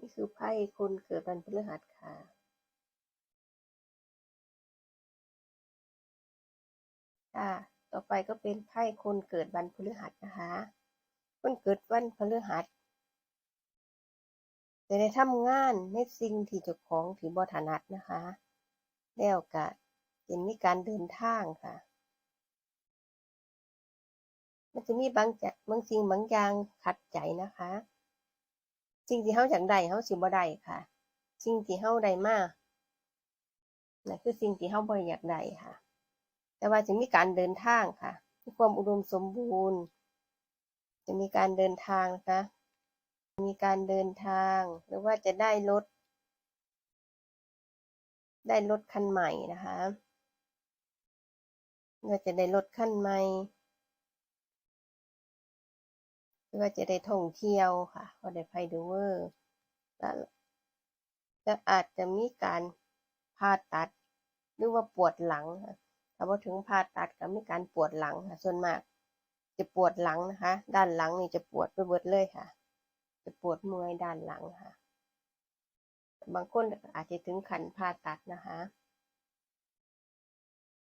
นี่คือไพ่คนเกิดวันพฤหัสค่ะค่ะ ต่อไปก็เป็นไพ่คนเกิดวันพฤหัสนะคะ คนเกิดวันพฤหัสจะได้ทำงานในสิ่งที่เจ้าของถือบ่ถนัดนะคะ แล้วก็จะมีการเดินทางค่ะ มันจะมีบางจะบางสิ่งบางอย่างขัดใจนะคะ สิ่งที่เฮาอยากได้เฮาสิบ่ได้ค่ะ สิ่งที่เฮาได้มานั่นคือสิ่งที่เฮาบ่อยากได้ค่ะ แต่ว่าจะมีการเดินทางค่ะมีความอุดมสมบูรณ์ จะมีการเดินทางนะคะ มีการเดินทาง หรือว่าจะได้รถ ได้รถคันใหม่นะคะว่าจะได้รถคันใหม่ หรือว่าจะได้ท่องเที่ยวค่ะก็ได้ไปดูเวอร์แล้วจะอาจจะมีการผ่าตัดหรือว่าปวดหลังค่ะถ้าพอถึงผ่าตัดก็มีการปวดหลังค่ะ ส่วนมาก จะปวดหลังนะคะ ด้านหลังนี่จะปวดไปเบิดเลยค่ะ จะปวดเมื่อยด้านหลังค่ะ บางคนอาจจะถึงขั้นผ่าตัดนะคะ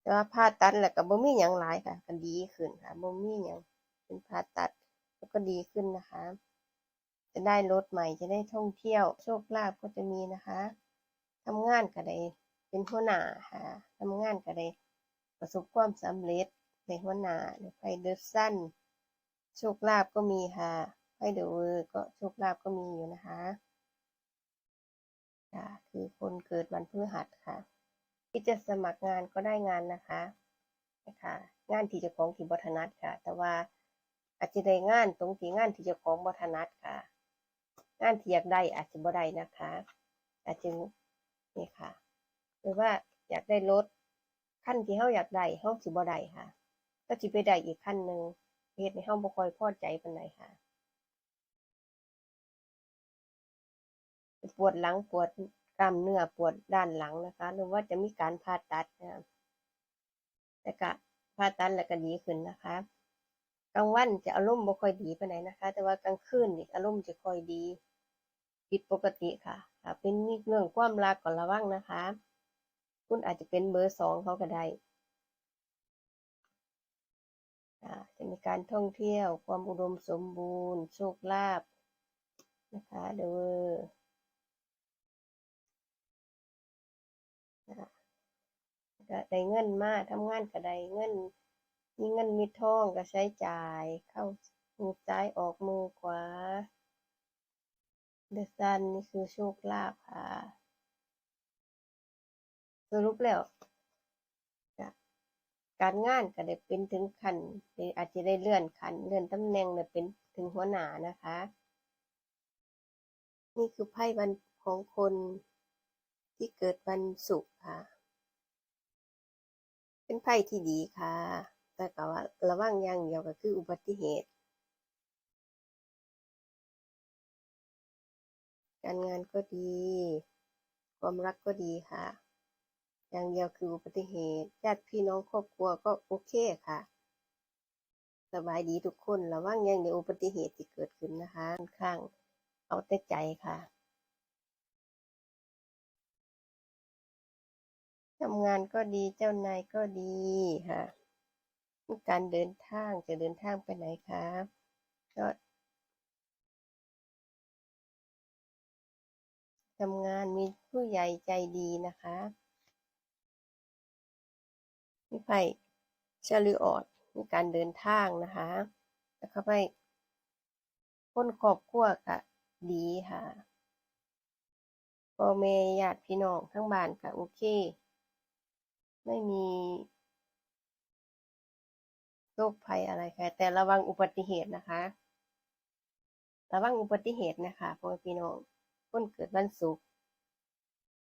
แต่ว่าผ่าตัดแล้วก็บ่มีหยังหลายค่ะก็ดีขึ้นค่ะบ่มีหยังเป็นผ่าตัด แล้วก็ดีขึ้นนะคะ จะได้รถใหม่จะได้ท่องเที่ยว โชคลาภก็จะมีนะคะทำงานก็ได้เป็นหัวหน้าค่ะทำงานก็ได้ประสบความสำเร็จในหัวหน้าในไฟเดอร์สั้นโชคลาภก็มีค่ะไฟเดอร์เวอร์ก็โชคลาภก็มีอยู่นะคะค่ะคือคนเกิดวันพฤหัสค่ะที่จะสมัครงานก็ได้งานนะคะนะคะ งานที่จ้าของที่บถนัดค่ะ แต่ว่า อาจจะได้งานตรงที่งานที่เจ้าของบถนัดค่ะ งานที่อยากได้อาจจะบ่ได้นะคะ อาจจะนี่ค่ะ หรือว่าอยากได้รถขั้นที่เฮาอยากได้เฮาสิบ่ได้ค่ะ ก็สิไปได้อีกขั้นหนึ่งเฮ็ดให้เฮาบ่ค่อยพอใจปานใดค่ะปวดหลังปวดกล้ามเนื้อปวดด้านหลังนะคะ หรือว่าจะมีการผ่าตัดนะคะแต่ก็ผ่าตัดแล้วก็ดีขึ้นนะคะ กลางวันจะอารมณ์บ่ค่อยดีปานใดนะคะ แต่ว่ากลางคืนนี่อารมณ์จะค่อยดี ผิดปกติค่ะถ้าเป็นเรื่องความรักก็ระวังนะคะ คุณอาจจะเป็นเบอร์สองเขาก็ได้อ่าจะมีการท่องเที่ยว ความอุดมสมบูรณ์ โชคลาภนะคะเดอได้เงินมาทำงานก็ได้เงิน มีเงินมีทองก็ใช้จ่าย เข้ามือซ้ายออกมือขวาเดซันนี่คือโชคลาภค่ะ สรุปแล้วการงานก็ได้เป็นถึงขั้นอาจจะได้เลื่อนขั้นเลื่อนตำแหน่งเนี่ยเป็นถึงหัวหน้านะคะ นี่คือไพ่วันของคนที่เกิดวันศุกร์ค่ะ เป็นไพ่ที่ดีค่ะ แต่ก็ว่าระวังอย่างเดียวก็คืออุบัติเหตุ การงานก็ดี ความรักก็ดีค่ะ อย่างเดียวคืออุบัติเหตุญาติพี่น้องครอบครัวก็โอเคค่ะสบายดีทุกคนระวังอย่างเดียวอุบัติเหตุที่เกิดขึ้นนะคะค่อนข้างเอาแต่ใจค่ะทำงานก็ดีเจ้านายก็ดีค่ะ การเดินทางจะเดินทางไปไหนคะก็ทำงานมีผู้ใหญ่ใจดีนะคะมีไพ่ชาลิออดมีการเดินทางนะคะแล้วก็ไปคนครอบครัวก็ดีค่ะพ่อแม่ญาติพี่น้องทั้งบ้านก็โอเค ไม่มี โรคภัยอะไรค่ะ แต่ระวังอุบัติเหตุนะคะ ระวังอุบัติเหตุนะคะพ่อพี่น้องคนเกิดวันศุกร์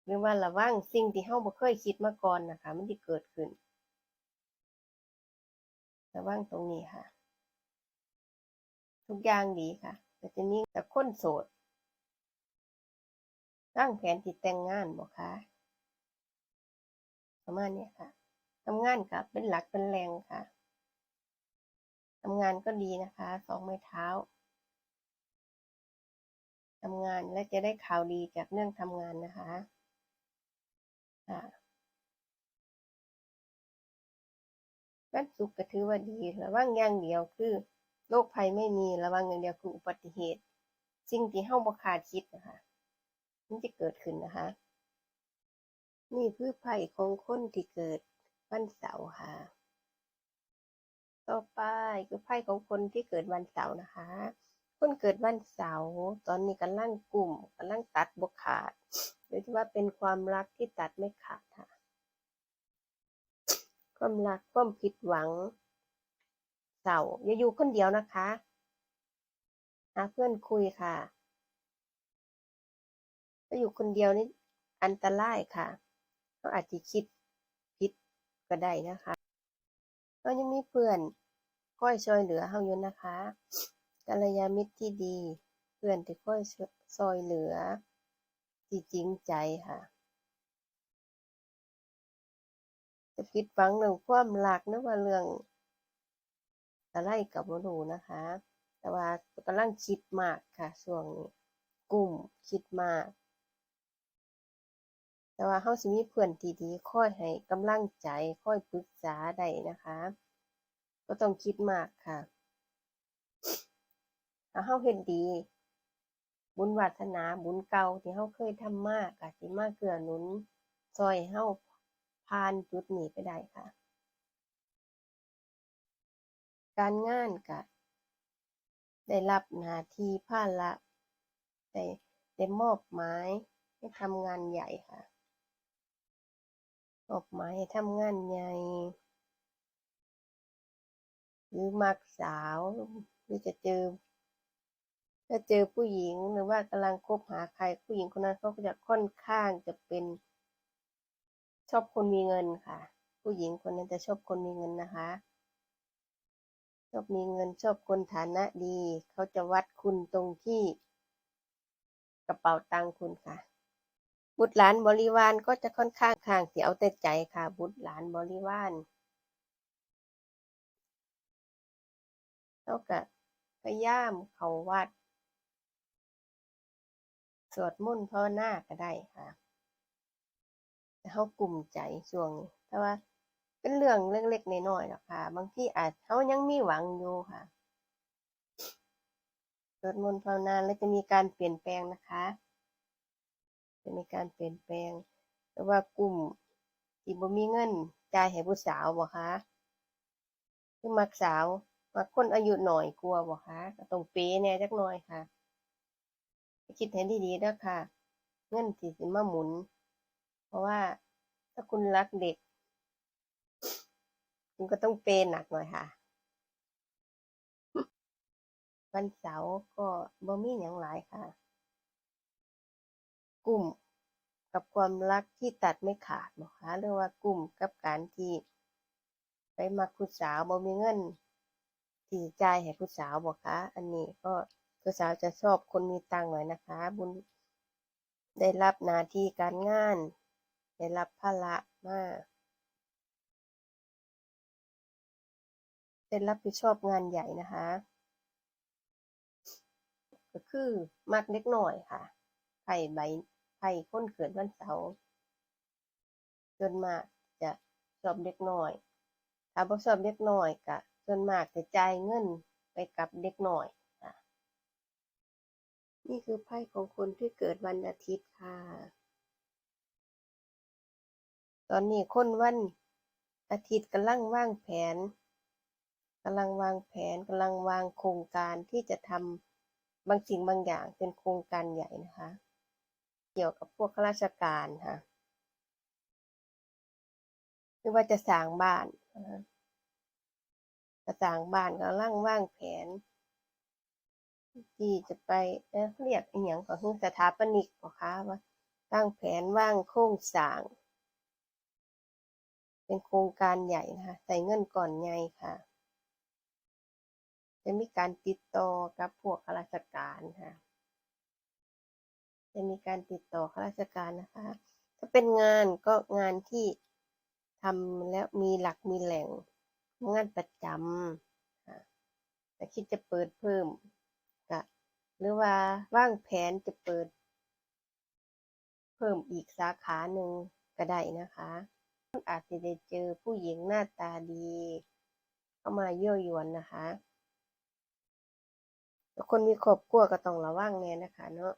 หรือว่าระวังสิ่งที่เฮาบ่เคยคิดมาก่อนนะคะ มันที่เกิดขึ้น ระวังตรงนี้ค่ะ ทุกอย่างดีค่ะแต่จะมีแต่คนโสดตั้งแผนที่แต่งงานบ่คะประมาณเนี้ยค่ะทำงานกับเป็นหลักเป็นแรงค่ะ ทำงานก็ดีนะคะสองไม้เท้าทำงานและจะได้ข่าวดีจากเรื่องทำงานนะคะค่ะวันศุกก็ถือว่าดีระวังอย่างเดียวคือโรคภัยไม่มีระวังอย่างเดียวคืออุบัติเหตุ สิ่งที่เฮาบ่คาดคิดนะคะมันจะเกิดขึ้นนะคะ นี่คือไพ่ของคนที่เกิดวันเสาร์ค่ะ ต่อไปคือไพ่ของคนที่เกิดวันเสาร์นะคะ คนเกิดวันเสาร์ตอนนี้กำลังกลุ่มกำลังตัดบกขาดหรือที่ว่าเป็นความรักที่ตัดไม่ขาดค่ะ ความรักความผิดหวัง เสาร์อย่าอยู่คนเดียวนะคะหาเพื่อนคุยค่ะถ้าอยู่คนเดียวนี่อันตรายค่ะเขาอาจจะคิดผิดก็ได้นะคะ เรายังมีเพื่อนคอยช่วยเหลือเฮาอยู่นะคะกัลยาณมิตรที่ดี เพื่อนที่คอยช่วยเหลือที่จริงใจค่ะ จะผิดหวังเรื่องความรักหรือว่าเรื่องอะไรกับบ่รู้นะคะ แต่ว่ากำลังคิดมากค่ะช่วงนี้กลุ่มคิดมาก แต่ว่าเฮาสิมีเพื่อนที่ดีคอยให้กำลังใจคอยปรึกษาได้นะคะบ่ต้องคิดมากค่ะถ้าเฮาเฮ็ดดี บุญวาสนาบุญเก่าที่เฮาเคยทำมาก็สิมาเกื้อหนุนช่วยเฮาผ่านจุดนี้ไปได้ค่ะ การงานก็ได้รับหน้าที่ภาระได้ได้มอบหมายให้ทำงานใหญ่ค่ะ มอบหมายให้ทำงานใหญ่หรือมักสาวหรือจะเจอถ้าเจอผู้หญิงหรือว่ากำลังคบหาใครผู้หญิงคนนั้นเขาก็จะค่อนข้างจะเป็นชอบคนมีเงินค่ะ ผู้หญิงคนนั้นจะชอบคนมีเงินนะคะ ชอบมีเงินชอบคนฐานะดี เขาจะวัดคุณตรงที่กระเป๋าตังค์คุณค่ะ บุตรหลานบริวารก็จะค่อนข้างข้างที่เอาแต่ใจค่ะ บุตรหลานบริวารแล้วก็พยายามเขาวัด สวดมนต์ภาวนาก็ได้ค่ะเฮากลุ่มใจช่วงนี้แต่ว่าเป็นเรื่องเล็กๆน้อยๆหรอกค่ะ บางทีอาจเฮายังมีหวังอยู่ค่ะสวดมนต์ภาวนาแล้วจะมีการเปลี่ยนแปลงนะคะ จะมีการเปลี่ยนแปลงแต่ว่ากลุ่มที่บ่มีเงินจ่ายให้ผู้สาวบ่คะคือมักสาวมักคนอายุหน้อยกว่าบ่คะก็ต้องเปแน่จักหน่อยค่ะ คิดให้ดีๆเด้อค่ะ เงินที่สิมาหมุน เพราะว่าถ้าคุณรักเด็ก คุณก็ต้องเปย์หนักหน่อยค่ะวันเสาร์ก็บ่มีหยังหลายค่ะ กลุ่มกับความรักที่ตัดไม่ขาดบ่คะหรือว่ากลุ่มกับการที่ไปมักผู้สาวบ่มีเงินที่จ่ายให้ผู้สาวบ่คะอันนี้ก็ผู้สาวจะชอบคนมีตังค์หน่อยนะคะ บุญได้รับหน้าที่การงาน ได้รับภาระมากได้รับผิดชอบงานใหญ่นะคะ ก็คือมักเล็กน้อยค่ะไพ่ใบ ไพ่คนเกิดวันเสาร์จนมากจะชอบเด็กน้อย ถ้าบ่ชอบเด็กน้อยก็ส่วนมากจะจ่ายเงินไปกับเด็กน้อยนี่คือไพ่ของคนที่เกิดวันอาทิตย์ค่ะ ตอนนี้คนวันอาทิตย์กำลังวางแผนกำลังวางแผนกำลังวางโครงการที่จะทำบางสิ่งบางอย่างเป็นโครงการใหญ่นะคะ เกี่ยวกับพวกข้าราชการค่ะหรือว่าจะสร้างบ้านจะสร้างบ้านกำลังวางแผน ที่จะไปเเรียกอีหยังก็คือสถาปนิกบ่คะว่าวางแผนว่างโครงสร้าง เป็นโครงการใหญ่นะคะใส่เงินก่อนใหญ่ค่ะ จะมีการติดต่อกับพวกข้าราชการค่ะ จะมีการติดต่อข้าราชการนะคะ ถ้าเป็นงานก็งานที่ทำแล้วมีหลักมีแหล่งงานประจำแต่คิดจะเปิดเพิ่มก็รือว่าว่างแผนจะเปิด เพิ่มอีกสาขาหนึ่งก็ได้นะคะอาจจะได้เจอผู้หญิงหน้าตาดี เข้ามาเยั่วยวนนะคะคนมีครอบครัวก็ต้องระวังแน่นะคะเนาะ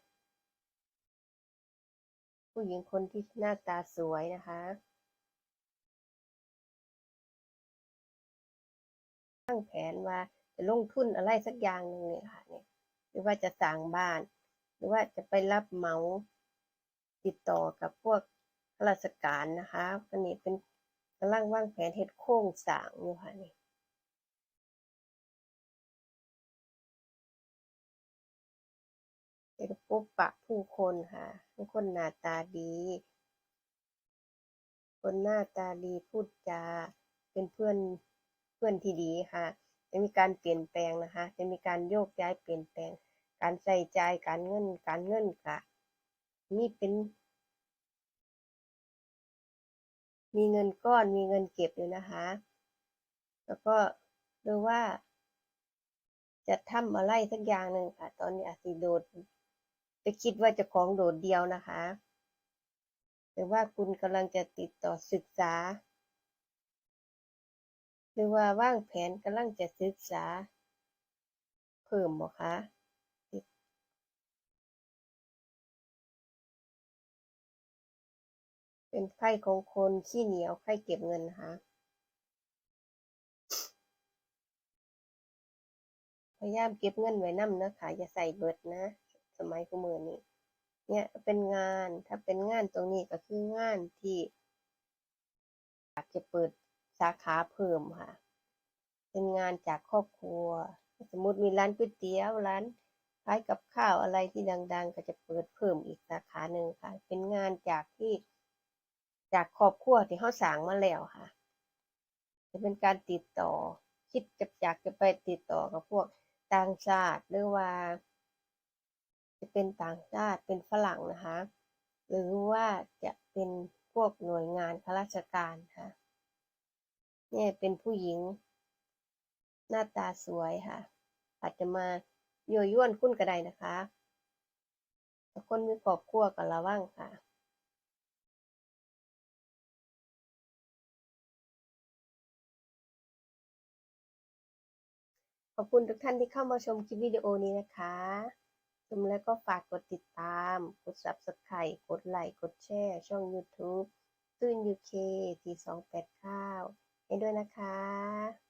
ผู้หญิงคนที่หน้าตาสวยนะคะตั้งแผนว่าจะลงทุนอะไรสักอย่างหนึ่งเนี่ยค่ะเนี่ยหรือว่าจะสร้างบ้าน หรือว่าจะไปรับเหมาติดต่อกับพวกข้าราชการนะคะอันนี้เป็นกำลังวางแผนเฮ็ดโครงสร้างอยู่ค่ะนี่จะพบปะผู้คนค่ะ เป็นคนหน้าตาดี คนหน้าตาดีพูดจาเป็นเพื่อนเพื่อนที่ดีค่ะ จะมีการเปลี่ยนแปลงนะคะ จะมีการโยกย้ายเปลี่ยนแปลง การใส่ใจการเงินการเงินกะมีเป็น มีเงินก้อนมีเงินเก็บอยู่นะคะ แล้วก็หรือว่าจะทำอะไรสักอย่างหนึ่งค่ะ ตอนนี้อาจสิโดด จะคิดว่าจะของโดดเดียวนะคะ หรือว่าคุณกำลังจะติดต่อศึกษา หรือว่าว่างแผนกำลังจะศึกษา เพิ่มบ่คะเป็นไข้ของคนขี้เหนียวไข้เก็บเงินนะคะพยายามเก็บเงินไว้นำนะคะอย่าใส่เบิดนะ สมัยคุมื้อนี้เนี่ยเป็นงานถ้าเป็นงานตรงนี้ก็คืองานที่อยากจะเปิดสาขาเพิ่มค่ะ เป็นงานจากครอบครัว สมมติมีร้านก๋วยเตี๋ยวร้านขายกับข้าวอะไรที่ดัง ๆ ก็จะเปิดเพิ่มอีกสาขาหนึ่งค่ะ เป็นงานจากที่จากครอบครัวที่เขาสร้างมาแล้วค่ะ จะเป็นการติดต่อ คิดจะอยากจะไปติดต่อกับพวกต่างชาติหรือว่า จะเป็นต่างชาติ เป็นฝรั่งนะคะ หรือว่าจะเป็นพวกหน่วยงานข้าราชการค่ะ เนี่ยเป็นผู้หญิง หน้าตาสวยค่ะ อาจจะมาโยั่วยวนคุณก็ได้นะคะแต่คนมีครอบครัวก็ระวังค่ะขอบคุณทุกท่านที่เข้ามาชมคลิปวิดีโอนี้นะคะ ชมแล้วก็ฝากกดติดตาม กด Subscribe กดไลค์ กดแชร์ ช่อง YouTube ตื่น UK 4289 ให้ด้วยนะคะ